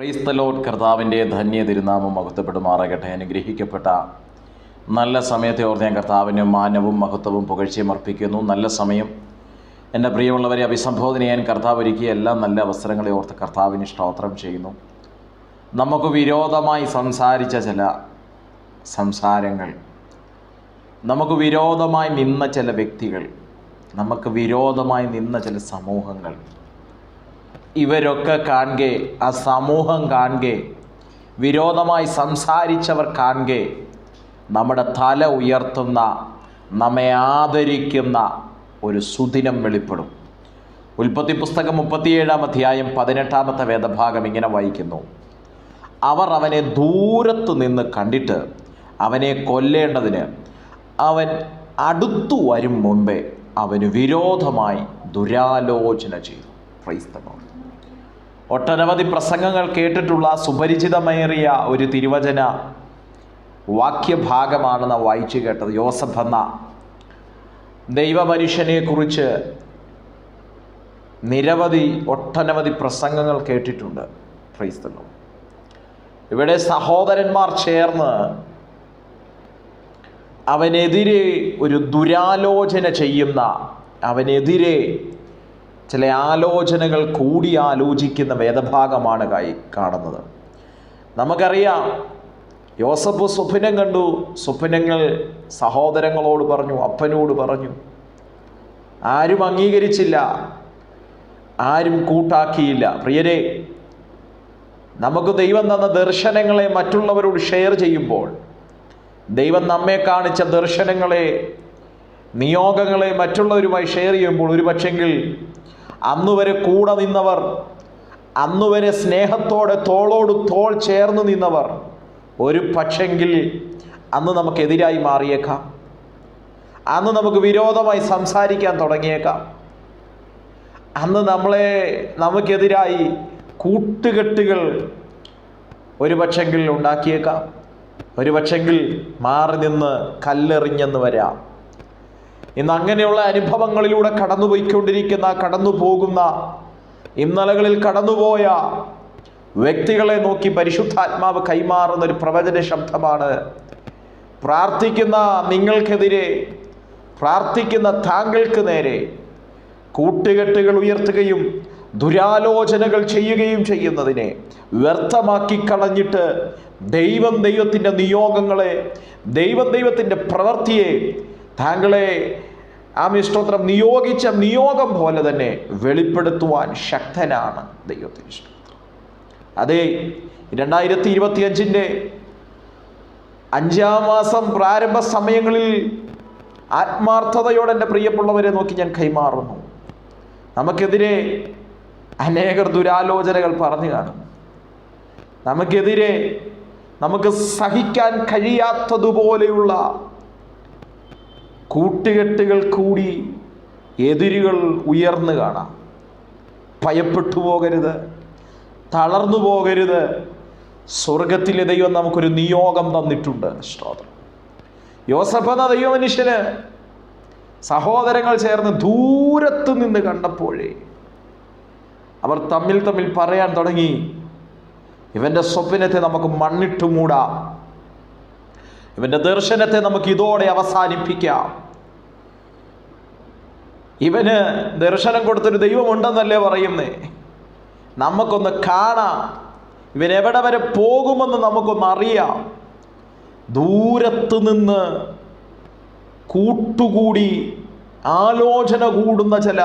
ക്രൈസ്തലോട്ട് കർത്താവിന്റെ ധന്യ തിരുനാമം മഹത്വപ്പെടുമാറാകട്ടെ. അനുഗ്രഹിക്കപ്പെട്ട നല്ല സമയത്തെ ഓർത്ത് ഞാൻ കർത്താവിന് മാനവും മഹത്വവും പുകഴ്ചയും അർപ്പിക്കുന്നു. നല്ല സമയം. എന്റെ പ്രിയമുള്ളവരെ അഭിസംബോധന ചെയ്യാൻ കർത്താവ് ഒരുക്കിയ എല്ലാ നല്ല അവസരങ്ങളെ ഓർത്ത് കർത്താവിന് സ്തോത്രം ചെയ്യുന്നു. നമുക്ക് വിരോധമായി സംസാരിച്ച ചില സംസാരങ്ങൾ നമുക്ക് വിരോധമായി നിന്ന ചില വ്യക്തികൾ നമുക്ക് വിരോധമായി നിന്ന ചില സമൂഹങ്ങൾ ഇവരൊക്കെ കാണുകെ ആ സമൂഹം കാണുകെ വിരോധമായി സംസാരിച്ചവർ കാണുകെ നമ്മുടെ തല ഉയർത്തുന്ന നമ്മെ ആദരിക്കുന്ന ഒരു സുദിനം വെളിപ്പെടും. ഉൽപ്പത്തി പുസ്തകം മുപ്പത്തിയേഴാം അധ്യായം പതിനെട്ടാമത്തെ വേദഭാഗം ഇങ്ങനെ വായിക്കുന്നു. അവർ അവനെ ദൂരത്ത് നിന്ന് കണ്ടിട്ട് അവനെ കൊല്ലേണ്ടതിന് അവൻ അടുത്തു വരും മുമ്പേ അവന് വിരോധമായി ദുരാലോചന ചെയ്തു. ക്രൈസ്തവം ഒട്ടനവധി പ്രസംഗങ്ങൾ കേട്ടിട്ടുള്ള സുപരിചിതമേറിയ ഒരു തിരുവചന വാക്യഭാഗമാണ് നാം വായിച്ചു കേട്ടത് യോസഫ് എന്ന ദൈവമനുഷ്യനെക്കുറിച്ച് നിരവധി ഒട്ടനവധി പ്രസംഗങ്ങൾ കേട്ടിട്ടുണ്ട്. ക്രൈസ്തവം ഇവിടെ സഹോദരന്മാർ ചേർന്ന് അവനെതിരെ ഒരു ദുരാലോചന ചെയ്യുന്ന അവനെതിരെ ചില ആലോചനകൾ കൂടി ആലോചിക്കുന്ന വേദഭാഗമാണ് കായി കാണുന്നത്. നമുക്കറിയാം യോസഫ് സ്വപ്നം കണ്ടു. സ്വപ്നങ്ങൾ സഹോദരങ്ങളോട് പറഞ്ഞു അപ്പനോട് പറഞ്ഞു. ആരും അംഗീകരിച്ചില്ല. ആരും കൂട്ടാക്കിയില്ല. പ്രിയരെ നമുക്ക് ദൈവം തന്ന ദർശനങ്ങളെ മറ്റുള്ളവരോട് ഷെയർ ചെയ്യുമ്പോൾ ദൈവം നമ്മെ കാണിച്ച ദർശനങ്ങളെ നിയോഗങ്ങളെ മറ്റുള്ളവരുമായി ഷെയർ ചെയ്യുമ്പോൾ ഒരു പക്ഷെങ്കിൽ അന്ന് വരെ കൂടെ നിന്നവർ അന്നുവരെ സ്നേഹത്തോടെ തോളോട് തോൾ ചേർന്ന് നിന്നവർ ഒരു പക്ഷെങ്കിൽ അന്ന് നമുക്കെതിരായി മാറിയേക്കാം. അന്ന് നമുക്ക് വിരോധമായി സംസാരിക്കാൻ തുടങ്ങിയേക്കാം. അന്ന് നമ്മളെ നമുക്കെതിരായി കൂട്ടുകെട്ടുകൾ ഒരു പക്ഷെങ്കിൽ ഉണ്ടാക്കിയേക്കാം. ഒരു പക്ഷെങ്കിൽ മാറി നിന്ന് കല്ലെറിഞ്ഞെന്ന് വരാം. ഇന്ന് അങ്ങനെയുള്ള അനുഭവങ്ങളിലൂടെ കടന്നുപോയിക്കൊണ്ടിരിക്കുന്ന കടന്നു പോകുന്ന ഇന്നലകളിൽ കടന്നുപോയ വ്യക്തികളെ നോക്കി പരിശുദ്ധാത്മാവ് കൈമാറുന്ന ഒരു പ്രവചന ശബ്ദമാണ്. പ്രാർത്ഥിക്കുന്ന നിങ്ങൾക്കെതിരെ പ്രാർത്ഥിക്കുന്ന താങ്കൾക്ക് നേരെ കൂട്ടുകെട്ടുകൾ ഉയർത്തുകയും ദുരാലോചനകൾ ചെയ്യുകയും ചെയ്യുന്നതിനെ വ്യർത്ഥമാക്കി കളഞ്ഞിട്ട് ദൈവം ദൈവത്തിന്റെ നിയോഗങ്ങളെ ദൈവം ദൈവത്തിന്റെ പ്രവൃത്തിയെ താങ്കളെ ആ മിഷ്ടോത്രം നിയോഗിച്ച നിയോഗം പോലെ തന്നെ വെളിപ്പെടുത്തുവാൻ ശക്തനാണ് ദൈവത്തിന് അതെ രണ്ടായിരത്തി ഇരുപത്തിയഞ്ചിന്റെ അഞ്ചാം മാസം പ്രാരംഭ സമയങ്ങളിൽ ആത്മാർത്ഥതയോടെ എന്റെ പ്രിയപ്പെട്ടവരെ നോക്കി ഞാൻ കൈമാറുന്നു. നമുക്കെതിരെ അനേകർ ദുരാലോചനകൾ പറഞ്ഞു കാണും. നമുക്കെതിരെ നമുക്ക് സഹിക്കാൻ കഴിയാത്തതുപോലെയുള്ള കൂട്ടുകെട്ടുകൾ കൂടി എതിരുകൾ ഉയർന്നു കാണാം. ഭയപ്പെട്ടു പോകരുത്. തളർന്നു പോകരുത്. സ്വർഗത്തിലെ ദൈവം നമുക്കൊരു നിയോഗം തന്നിട്ടുണ്ട്. സ്തോത്രം. യോസഫ് എന്ന ദൈവമനുഷ്യന് സഹോദരങ്ങൾ ചേർന്ന് ദൂരത്ത് നിന്ന് കണ്ടപ്പോഴേ അവർ തമ്മിൽ തമ്മിൽ പറയാൻ തുടങ്ങി ഇവന്റെ സ്വപ്നത്തെ നമുക്ക് മണ്ണിട്ട് മൂടാം ഇവന്റെ ദർശനത്തെ നമുക്ക് ഇതോടെ അവസാനിപ്പിക്കാം. ഇവന് ദർശനം കൊടുത്തൊരു ദൈവമുണ്ടെന്നല്ലേ പറയുന്നേ? നമുക്കൊന്ന് കാണാം. ഇവൻ എവിടെ വരെ പോകുമെന്ന് നമുക്കൊന്ന് അറിയാം. ദൂരത്ത് നിന്ന് കൂട്ടുകൂടി ആലോചന കൂടുന്ന ചില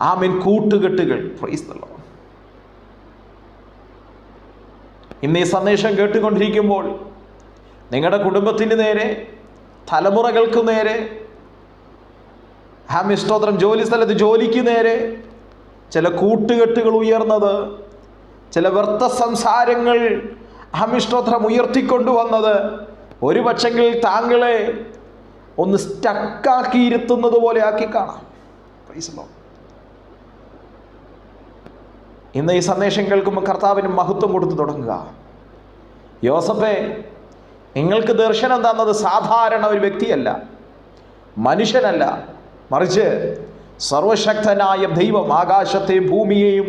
ആമിൻ കൂട്ടുകെട്ടുകൾ. ഇന്ന് ഈ സന്ദേശം കേട്ടുകൊണ്ടിരിക്കുമ്പോൾ നിങ്ങളുടെ കുടുംബത്തിന് നേരെ തലമുറകൾക്ക് നേരെ ഹാമി സ്തോത്രം ജോലി സ്ഥലത്ത് ജോലിക്ക് നേരെ ചില കൂട്ടുകെട്ടുകൾ ഉയർന്നത് ചില വ്യർത്ഥ സംസാരങ്ങൾ ഹാമിഷ്ടോത്രം ഉയർത്തിക്കൊണ്ടുവന്നത് ഒരു പക്ഷെങ്കിൽ താങ്കളെ ഒന്ന് സ്റ്റക്കാക്കി ഇരുത്തുന്നത് പോലെ ആക്കി കാണാം. ഇന്ന് ഈ സന്ദേശം കേൾക്കുമ്പോൾ കർത്താവിന് മഹത്വം കൊടുത്തു തുടങ്ങുക യോസഫെ നിങ്ങൾക്ക് ദർശനം തന്നത് സാധാരണ ഒരു വ്യക്തിയല്ല മനുഷ്യനല്ല. മറിച്ച് സർവശക്തനായ ദൈവം ആകാശത്തെയും ഭൂമിയെയും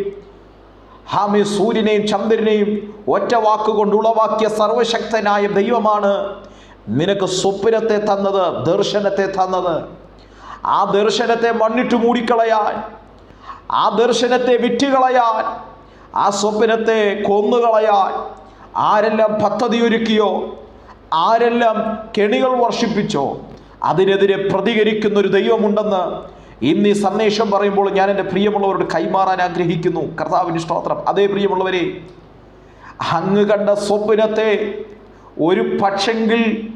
ഹാമി സൂര്യനെയും ചന്ദ്രനെയും ഒറ്റ വാക്കുകൊണ്ട് ഉളവാക്കിയ സർവശക്തനായ ദൈവമാണ് നിനക്ക് സ്വപ്നത്തെ തന്നത് ദർശനത്തെ തന്നത്. ആ ദർശനത്തെ മണ്ണിട്ട് മൂടിക്കളയാൻ ആ ദർശനത്തെ വിറ്റുകളയാൻ ആ സ്വപ്നത്തെ കൊന്നുകളയാൻ ആരെല്ലാം പദ്ധതി ഒരുക്കിയോ ആരെല്ലാം കെണികൾ വർഷിപ്പിച്ചോ അതിനെതിരെ പ്രതികരിക്കുന്ന ഒരു ദൈവമുണ്ടെന്ന് ഇന്ന് ഈ സന്ദേശം പറയുമ്പോൾ ഞാൻ എന്റെ പ്രിയമുള്ളവരോട് കൈമാറാൻ ആഗ്രഹിക്കുന്നു. കർത്താവിന് സ്തോത്രം. അതേ പ്രിയമുള്ളവരെ അങ്ങ് കണ്ട സ്വപ്നത്തെ ഒരു പക്ഷെങ്കിൽ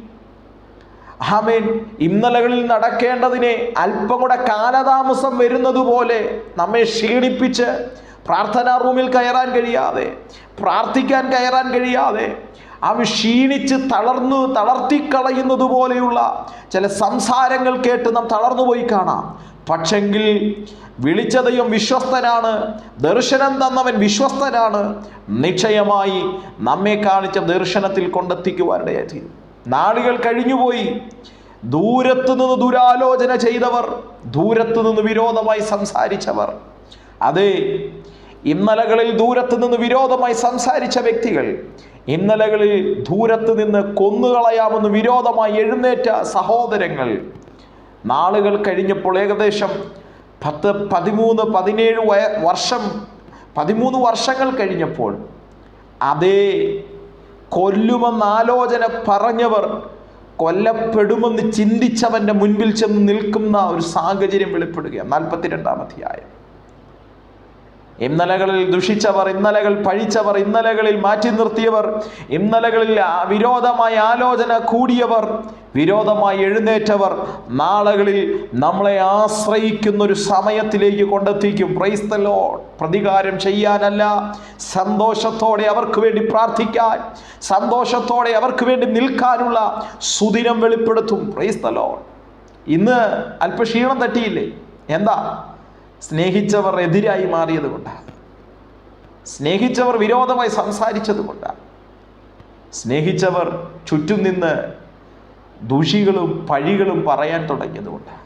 ആമേൻ ഇന്നലകളിൽ നടക്കേണ്ടതിനെ അല്പം കൂടെ കാലതാമസം വരുന്നത് പോലെ നമ്മെ ക്ഷീണിപ്പിച്ച് പ്രാർത്ഥനാ റൂമിൽ കയറാൻ കഴിയാതെ പ്രാർത്ഥിക്കാൻ കയറാൻ കഴിയാതെ അവ ക്ഷീണിച്ച് തളർന്നു തളർത്തിക്കളയുന്നത് പോലെയുള്ള ചില സംസാരങ്ങൾ കേട്ട് നാം തളർന്നുപോയി കാണാം. പക്ഷെങ്കിൽ വിളിച്ച ദൈവം വിശ്വസ്തനാണ് ദർശനം തന്നവൻ വിശ്വസ്തനാണ് നിശ്ചയമായി നമ്മെ കാണിച്ച ദർശനത്തിൽ കൊണ്ടെത്തിക്കുവാനിടയായി തീരും. നാളുകൾ കഴിഞ്ഞുപോയി. ദൂരത്തു നിന്ന് ദുരാലോചന ചെയ്തവർ ദൂരത്തു നിന്ന് വിരോധമായി സംസാരിച്ചവർ. അതെ ഇന്നലകളിൽ ദൂരത്തു നിന്ന് വിരോധമായി സംസാരിച്ച വ്യക്തികൾ ഇന്നലകളിൽ ദൂരത്ത് നിന്ന് കൊന്നുകളയാമെന്ന് വിരോധമായി എഴുന്നേറ്റ സഹോദരങ്ങൾ. നാളുകൾ കഴിഞ്ഞപ്പോൾ ഏകദേശം പത്ത് പതിമൂന്ന് പതിനേഴ് വയ വർഷം പതിമൂന്ന് വർഷങ്ങൾ കഴിഞ്ഞപ്പോൾ അതേ കൊല്ലുമെന്നാലോചന പറഞ്ഞവർ കൊല്ലപ്പെടുമെന്ന് ചിന്തിച്ചവന്റെ മുൻപിൽ ചെന്ന് നിൽക്കുന്ന ഒരു സാഹചര്യം വെളിപ്പെടുകയാണ്. നാൽപ്പത്തിരണ്ടാം അധ്യായം. ഇന്നലകളിൽ ദുഷിച്ചവർ ഇന്നലകൾ പഴിച്ചവർ ഇന്നലകളിൽ മാറ്റി നിർത്തിയവർ ഇന്നലകളിൽ വിരോധമായ ആലോചന കൂടിയവർ വിരോധമായി എഴുന്നേറ്റവർ നാളുകളിൽ നമ്മളെ ആശ്രയിക്കുന്ന ഒരു സമയത്തിലേക്ക് കൊണ്ടെത്തിക്കും. പ്രൈസ് ദ ലോർഡ് പ്രതികാരം ചെയ്യാനല്ല. സന്തോഷത്തോടെ അവർക്ക് വേണ്ടി പ്രാർത്ഥിക്കാൻ സന്തോഷത്തോടെ അവർക്ക് വേണ്ടി നിൽക്കാനുള്ള സുദിനം വെളിപ്പെടുത്തും. പ്രൈസ് ദ ലോർഡ് ഇന്ന് അല്പ ക്ഷീണം തട്ടിയില്ലേ? എന്താ? സ്നേഹിച്ചവർ എതിരായി മാറിയത് കൊണ്ടാണ് സ്നേഹിച്ചവർ വിരോധമായി സംസാരിച്ചത് കൊണ്ടാണ് സ്നേഹിച്ചവർ ചുറ്റും നിന്ന് ദൂഷികളും പഴികളും പറയാൻ തുടങ്ങിയത് കൊണ്ടാണ്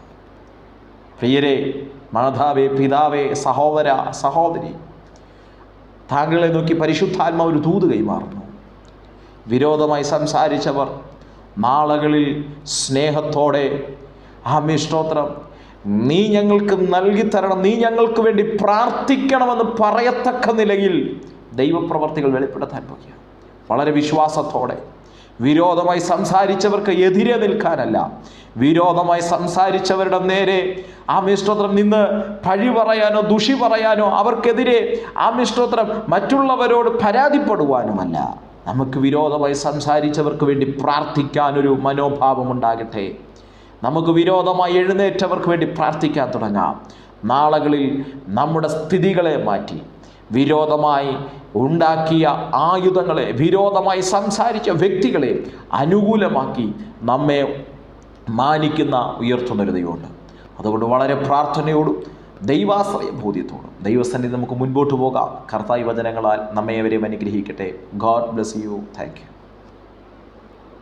പ്രിയരെ മാതാവേ പിതാവേ സഹോദര സഹോദരി താങ്കളെ നോക്കി പരിശുദ്ധാത്മാ ഒരു ദൂത് കൈമാറുന്നു. വിരോധമായി സംസാരിച്ചവർ നാളുകളിൽ സ്നേഹത്തോടെ ആ സ്തോത്രം നീ ഞങ്ങൾക്ക് തരണം നീ ഞങ്ങൾക്ക് വേണ്ടി പ്രാർത്ഥിക്കണമെന്ന് പറയത്തക്ക നിലയിൽ ദൈവപ്രവർത്തികൾ വെളിപ്പെടുത്താൻ പോകുക വളരെ വിശ്വാസത്തോടെ. വിരോധമായി സംസാരിച്ചവർക്ക് എതിരെ നിൽക്കാനല്ല. വിരോധമായി സംസാരിച്ചവരുടെ നേരെ ആ മിഷ്ടോത്രം നിന്ന് പഴി പറയാനോ ദുഷി പറയാനോ അവർക്കെതിരെ ആ മിഷ്ടോത്രം മറ്റുള്ളവരോട് പരാതിപ്പെടുവാനുമല്ല. നമുക്ക് വിരോധമായി സംസാരിച്ചവർക്ക് വേണ്ടി പ്രാർത്ഥിക്കാനൊരു മനോഭാവം ഉണ്ടാകട്ടെ. നമുക്ക് വിരോധമായി എഴുന്നേറ്റവർക്ക് വേണ്ടി പ്രാർത്ഥിക്കാൻ തുടങ്ങാം. നാളുകളിൽ നമ്മുടെ സ്ഥിതികളെ മാറ്റി വിരോധമായി ഉണ്ടാക്കിയ ആയുധങ്ങളെ വിരോധമായി സംസാരിച്ച വ്യക്തികളെ അനുകൂലമാക്കി നമ്മെ മാനിക്കുന്ന ഉയർത്തുന്നൊരു ദൈവമുണ്ട്. അതുകൊണ്ട് വളരെ പ്രാർത്ഥനയോടും ദൈവാശ്രയ ബോധ്യത്തോടും. ദൈവസന്നിധി നമുക്ക് മുൻപോട്ട് പോകാം. കർത്തായി വചനങ്ങളാൽ നമ്മെ അവരെയും അനുഗ്രഹിക്കട്ടെ. God bless you. Thank you.